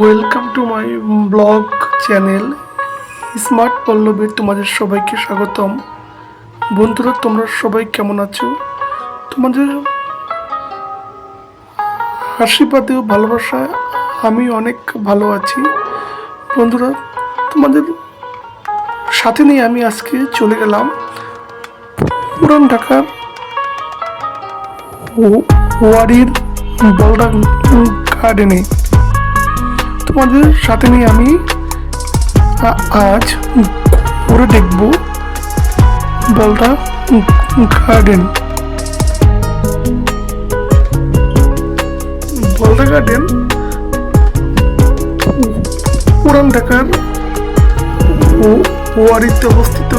Welcome to my blog channel smart পল্লবীর তোমাদের সবাইকে স্বাগতম। বন্ধুরা, তোমরা সবাই কেমন আছো? তোমাদের আশীর্বাদে ও ভালোবাসায় আমি অনেক ভালো আছি। বন্ধুরা, তোমাদের সাথে নিয়ে আমি আজকে চলে গেলাম পুরান ঢাকার ওয়ারির বলডা গার্ডেনে তোমাদের সাথে নিয়ে আমি আজ ঘুরে দেখব বলটা গার্ডেন বলটা গার্ডেন পুরান ঢাকার ওয়ারিতে অবস্থিত।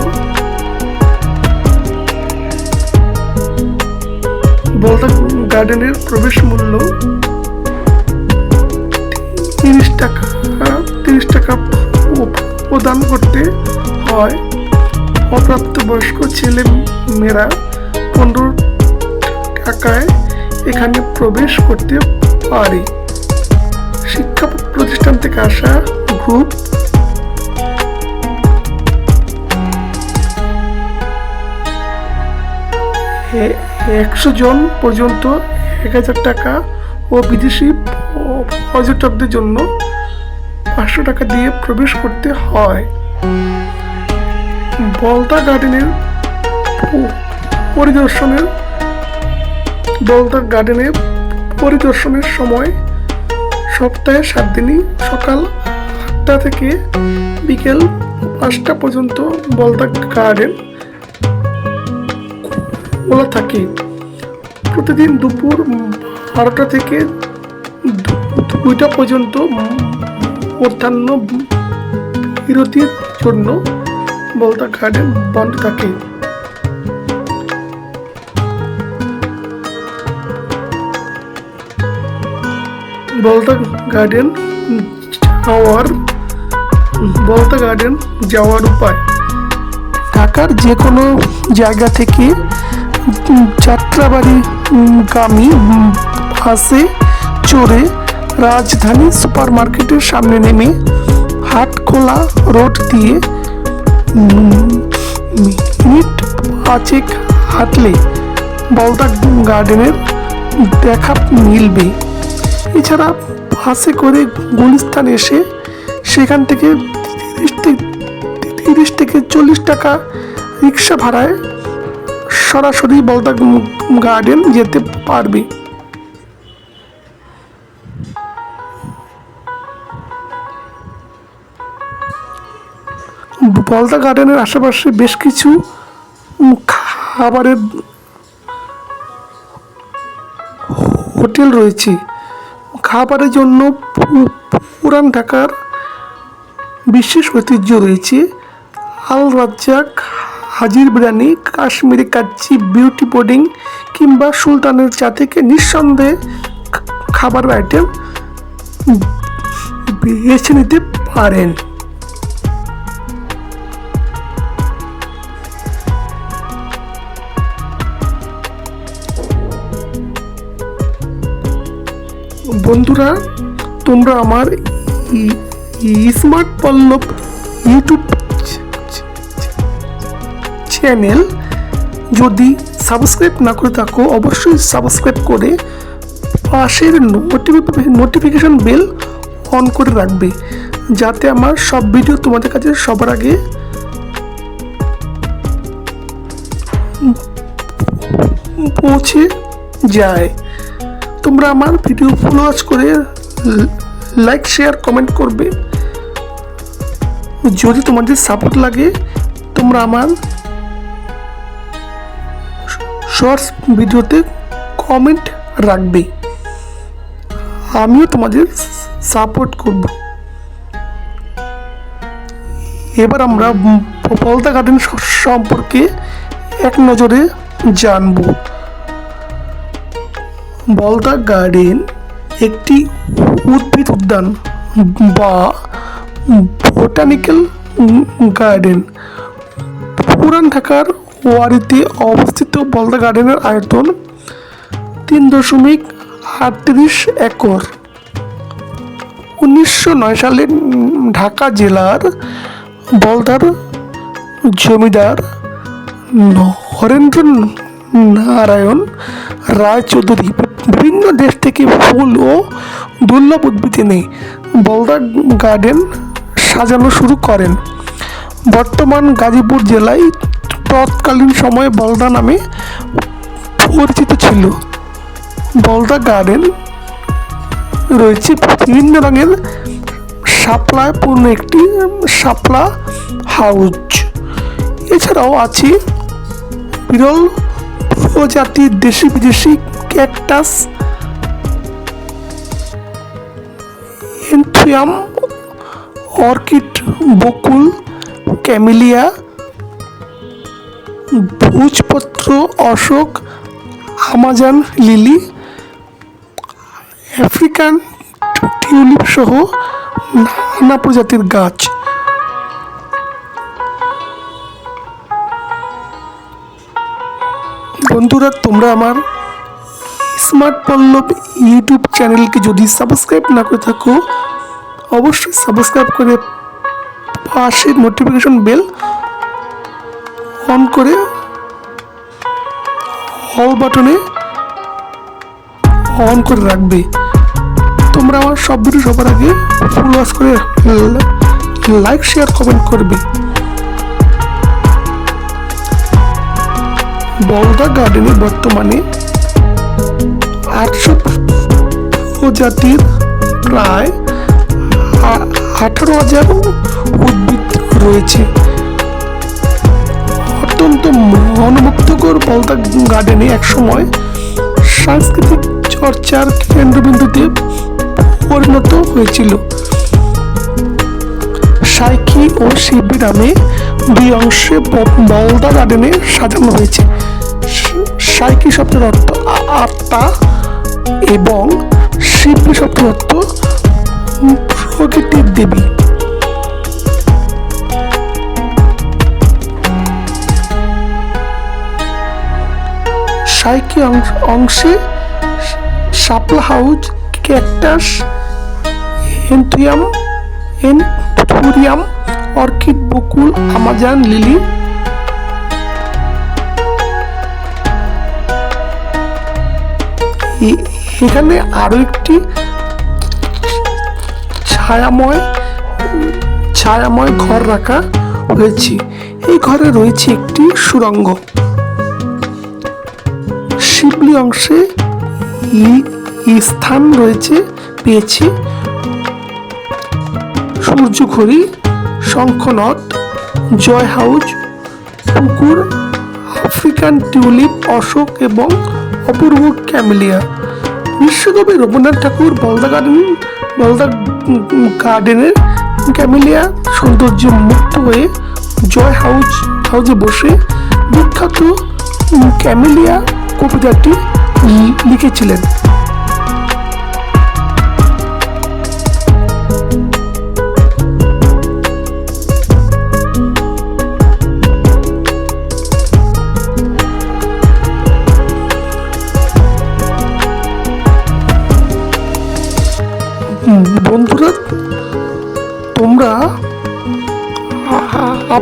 বলটা গার্ডেনের প্রবেশ মূল্য তিরিশ টাকা প্রদান করতে হয়। অপ্রাপ্তবয়স্ক ছেলে মেয়েরা পনেরো টাকায় এখানে প্রবেশ করতে পারে। শিক্ষা প্রতিষ্ঠান থেকে আসা গ্রুপ একশো জন পর্যন্ত এক হাজার টাকা ও বিদেশি পর্যটকদের জন্য পাঁচশো টাকা দিয়ে প্রবেশ করতে হয়। বলতা গার্ডেনের পরিদর্শনের, বলতা গার্ডেনের পরিদর্শনের সময় সপ্তাহে সাত দিনই সকাল আটটা থেকে বিকেল পাঁচটা পর্যন্ত বলতা গার্ডেন খোলা থাকে। প্রতিদিন দুপুর বারোটা থেকে দুইটা পর্যন্ত মধ্যাহ্ন বিরতির জন্য বলতা গার্ডেন বন্ধ থাকে। বলতা গার্ডেন যাওয়ার বলতা গার্ডেন যাওয়ার উপায়? ঢাকার যে কোনো জায়গা থেকে যাত্রাবাড়ি গামী বাসে, চড়ে রাজধানী সুপার মার্কেটের সামনে নেমে হাটখোলা রোড দিয়ে মিনিট পাঁচেক হাঁটলে বলদা গার্ডেনের দেখা মিলবে। এছাড়া বাসে করে গুলিস্তান এসে সেখান থেকে তিরিশ থেকে চল্লিশ টাকা রিক্সা ভাড়ায় সরাসরি বলদা গার্ডেন যেতে পারবে। বলদা গার্ডেনের আশেপাশে বেশ কিছু খাবারের হোটেল রয়েছে। খাবারের জন্য পুরান ঢাকার বিশেষ ঐতিহ্য রয়েছে। আল রাজ্জাক, হাজির বিরিয়ানি, কাশ্মীরি কাচ্চি, বিউটি পুডিং কিংবা সুলতানের চা থেকে নিঃসন্দেহে খা- খাবারের আইটেম বেছে নিতে পারেন। বন্ধুরা, তোমরা আমার স্মার্ট পল্লব ইউটিউব চ্যানেল যদি সাবস্ক্রাইব না করে থাকো, অবশ্যই সাবস্ক্রাইব করে পাশের নোটিফিকেশন বেল অন করে রাখবে, যাতে আমার সব ভিডিও তোমাদের কাছে সবার আগে পৌঁছে যায়। তোমরা আমার ভিডিও ফলো ওয়াচ করে লাইক শেয়ার কমেন্ট করবে। যদি তোমাদের সাপোর্ট লাগে, তোমরা আমার শর্টস ভিডিওতে কমেন্ট রাখবে। আমিও তোমাদের সাপোর্ট করব। এবার আমরা পলতা গার্ডেন সম্পর্কে এক নজরে জানব। বলদা গার্ডেন একটি উদ্ভিদ উদ্যান বা বোটানিক্যাল গার্ডেন। পুরান ঢাকার ওয়ারিতে অবস্থিত বলদা গার্ডেনের আয়তন তিন দশমিক আটত্রিশ একর। উনিশশো নয় সালে ঢাকা জেলার বলদার জমিদার হরেন্দ্র নারায়ণ রায় চৌধুরী বিভিন্ন দেশ থেকে ফুল ও দুর্লভ উদ্ভিদ এনে বলদা গার্ডেন সাজানো শুরু করেন। বর্তমান গাজীপুর জেলায় তৎকালীন সময়ে বলদা নামে পরিচিত ছিল। বলদা গার্ডেন রয়েছে বিভিন্ন রঙের শাপলায় পূর্ণ একটি শাপলা হাউজ। এছাড়াও আছে বিরল প্রজাতির দেশি বিদেশি ক্যাকটাস, এনথিয়াম, অর্কিড, বকুল, ক্যামিলিয়া, ভোজপত্র, অশোক, আমাজন, লিলি, আফ্রিকান টিউলিপ সহ নানা প্রজাতির গাছ। বন্ধুরা, তোমরা আমার স্মার্ট পল্লব ইউটিউব চ্যানেলকে যদি সাবস্ক্রাইব না করে থাকো, অবশ্যই সাবস্ক্রাইব করে পাশে নোটিফিকেশন বেল অন করে অল বাটনে অন করে রাখবে। তোমরা আমার সব ভিডিও সবার আগে ফুল করে লাইক শেয়ার কমেন্ট করবে। বলদা গার্ডেনে বর্তমানে আটশো প্রজাতির প্রায় আঠারো হাজার উদ্ভিদ রয়েছে। অত্যন্ত মনোমুগ্ধকর বলদা গার্ডেনে একসময় সাংস্কৃতিক চর্চার কেন্দ্রবিন্দুতে পরিণত হয়েছিল। সাইকি ও শিবি নামে দুই অংশে বলদা গার্ডেনে সাজানো হয়েছে। সাইকি শব্দের অর্থ আত্মা এবং শিবলি শব্দের অর্থ প্রকৃতির দেবী। সাইকি অংশ- Shapla house cactus anthurium anthurium orchid বকুল, আমাজন, লিলি। এখানে আরও একটি ছায়াময় ছায়াময় ঘর রাখা হয়েছে এই ঘরে রয়েছে একটি সুড়ঙ্গ শিবলি অংশে স্থান রয়েছে, পেয়েছে সূর্যঘড়ি। শঙ্খনদ, জয় হাউজ, পুকুর, আফ্রিকান টিউলিপ, অশোক এবং অপূর্ব ক্যামেলিয়া। বিশ্বকবি রবীন্দ্রনাথ ঠাকুর বলদা গার্ডেন, বলদা গার্ডেনের ক্যামেলিয়া সৌন্দর্য মুক্ত হয়ে জয় হাউজ হাউসে বসে বিখ্যাত ক্যামেলিয়া কবিতাটি লিখেছিলেন।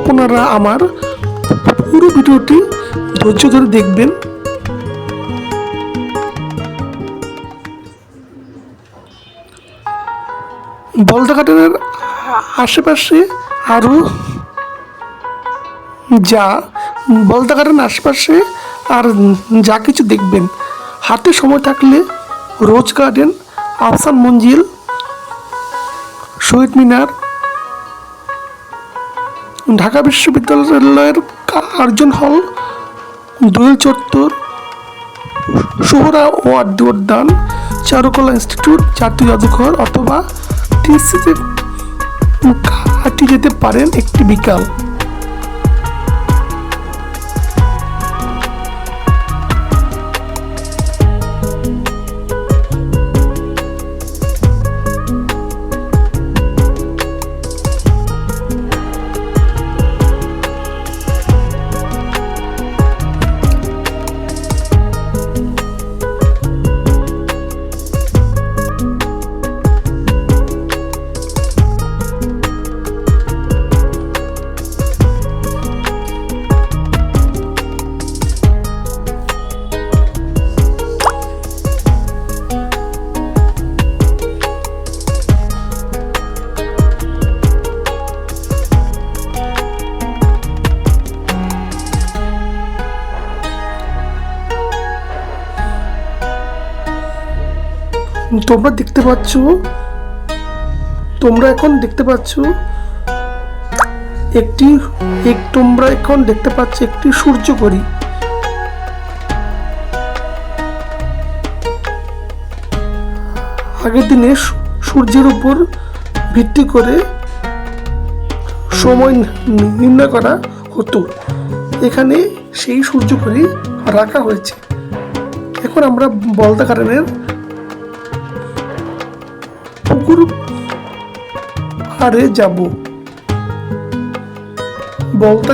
আপনারা আমার পুরো ভিডিওটি ধৈর্য ধরে দেখবেন। বলদা গার্ডেনের আশেপাশে আরও যা বলদা গার্ডেন আশেপাশে আর যা কিছু দেখবেন। হাতে সময় থাকলে রোজ গার্ডেন, আফসান মঞ্জিল, শহীদ মিনার ঢাকা বিশ্ববিদ্যালয়ের কার্জন হল দোয়েল চত্বর, সোহরা ও আড্ডি উদ্যান চারুকলা ইনস্টিটিউট, জাতীয় জাদুঘর অথবা টিসিতে কাটি যেতে পারেন একটি বিকাল। তোমরা দেখতে পাচ্ছ? তোমরা এখন দেখতে পাচ্ছ? একটি, এক তোমরা এখন দেখতে পাচ্ছ একটি সূর্যকরী আগের দিনে সূর্যের উপর ভিত্তি করে সময় নির্ণয় করা হতো। এখানে সেই সূর্যকরী রাখা হয়েছে। এখন আমরা বলতা কারণের পুকুর পাড়ে যাব। বলতা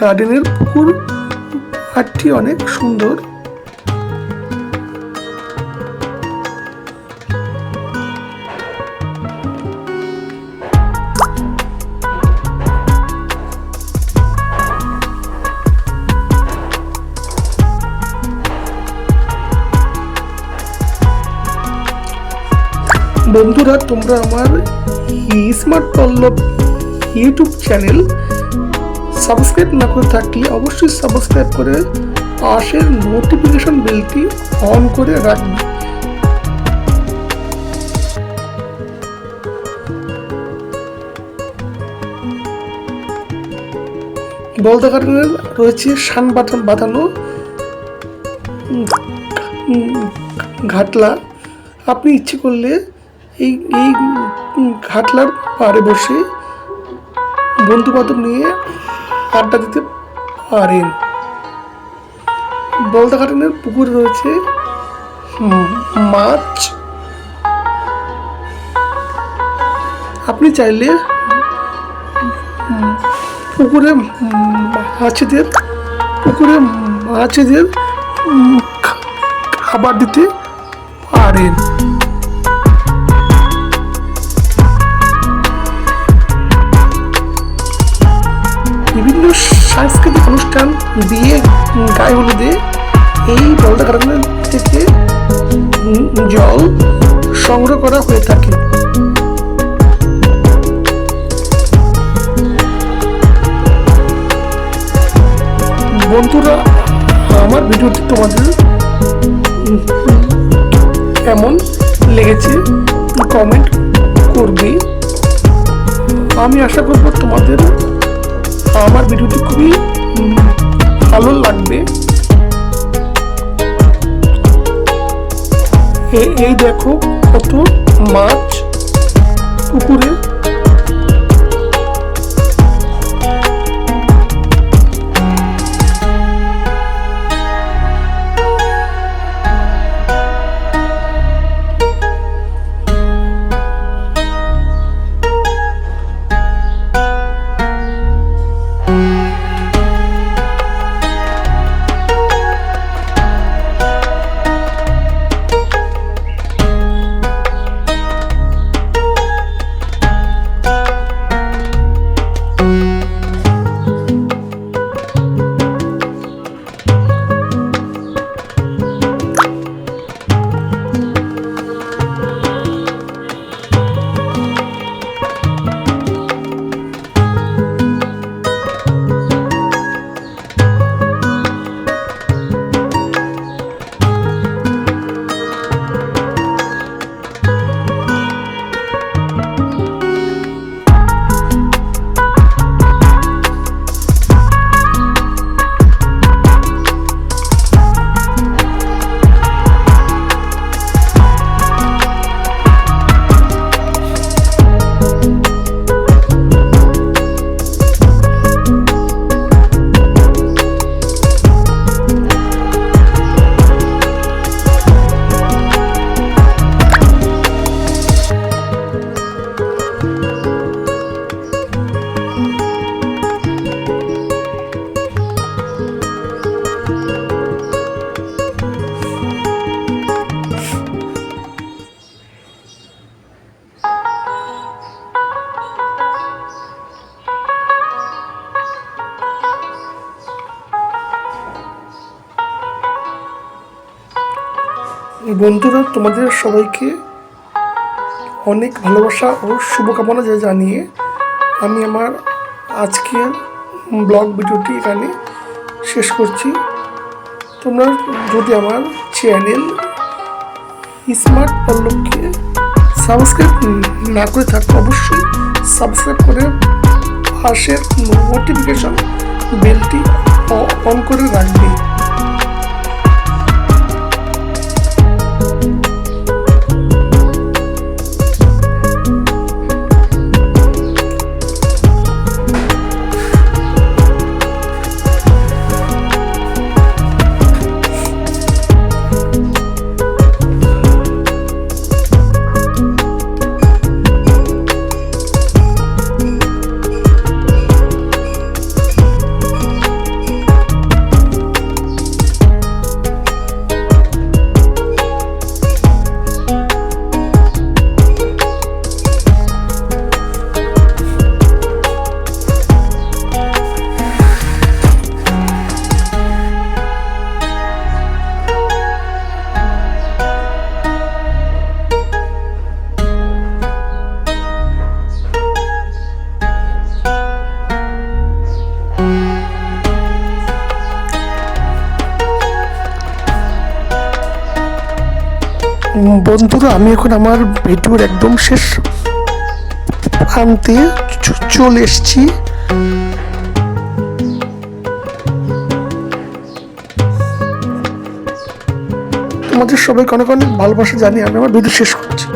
গার্ডেনের পুকুর হাটটি অনেক সুন্দর। বন্ধুরা, তোমরা আমার smart Pallab YouTube channel subscribe না করে থাকলে অবশ্যই সাবস্ক্রাইব করে পাশের নোটিফিকেশন বেলটি অন করে রাখবে। বলতে কারণের রয়েছে সান বাটান বাঁধানো ঘাটলা। আপনি ইচ্ছে করলে এই এই ঘাটলার পাড়ে বসে বন্ধু বান্ধব নিয়ে আড্ডা দিতে পারেন। বলদা ঘাটনের পুকুরে রয়েছে মাছ। আপনি চাইলে পুকুরে মাছেদের পুকুরে মাছেদের খাবার দিতে পারেন। সাংস্কৃতিক অনুষ্ঠান বিয়ে গায়ে হলুদে এই বলদা কারখানা থেকে জল সংগ্রহ করা হয়ে থাকে। বন্ধুরা, আমার ভিডিওটি তোমাদের কেমন লেগেছে কমেন্ট করবে। আমি আশা করব তোমাদের আমার ভিডিওটি খুবই ভালো লাগবে। এই দেখো কত মাছ পুকুরে বন্ধুরা, তোমাদের সবাইকে অনেক ভালোবাসা ও শুভকামনা জানিয়ে আমি আমার আজকের ব্লগ ভিডিওটি এখানে শেষ করছি। তোমরা যদি আমার চ্যানেল স্মার্ট পল্লবকে সাবস্ক্রাইব না করে থাকলে অবশ্যই সাবস্ক্রাইব করে পাশের নোটিফিকেশন বেলটি অন করে রাখবে। বন্ধুরা, আমি এখন আমার ভিডিওর একদম শেষ প্রান্তে চলে এসছি। তোমাদের সবাইকে অনেক অনেক ভালোবাসা জানি আমি আমার ভিডিও শেষ করছি।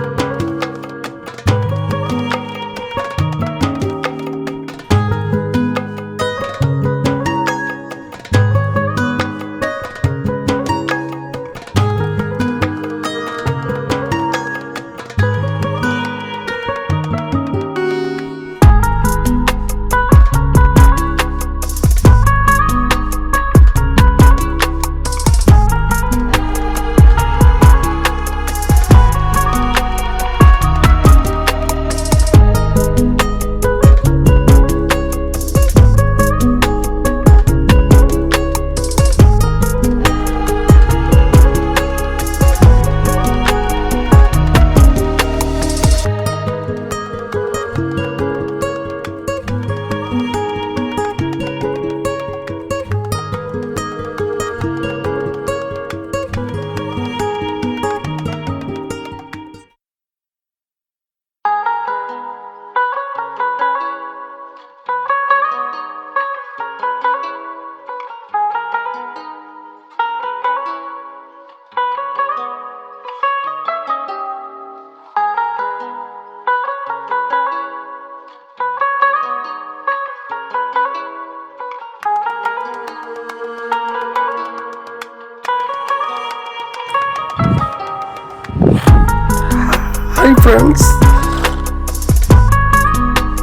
ফ্রেন্ডস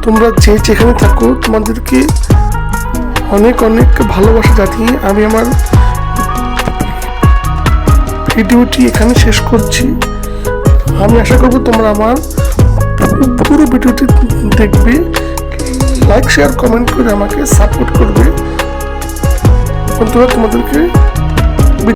তোমরা যে যেখানে থাকো, তোমাদেরকে অনেক অনেক ভালোবাসা জানিয়ে আমি আমার ভিডিওটি এখানে শেষ করছি। আমি আশা করব তোমরা আমার পুরো ভিডিওটি দেখবে। লাইক শেয়ার কমেন্ট করে আমাকে সাপোর্ট করবে। বন্ধুরা, তোমাদেরকে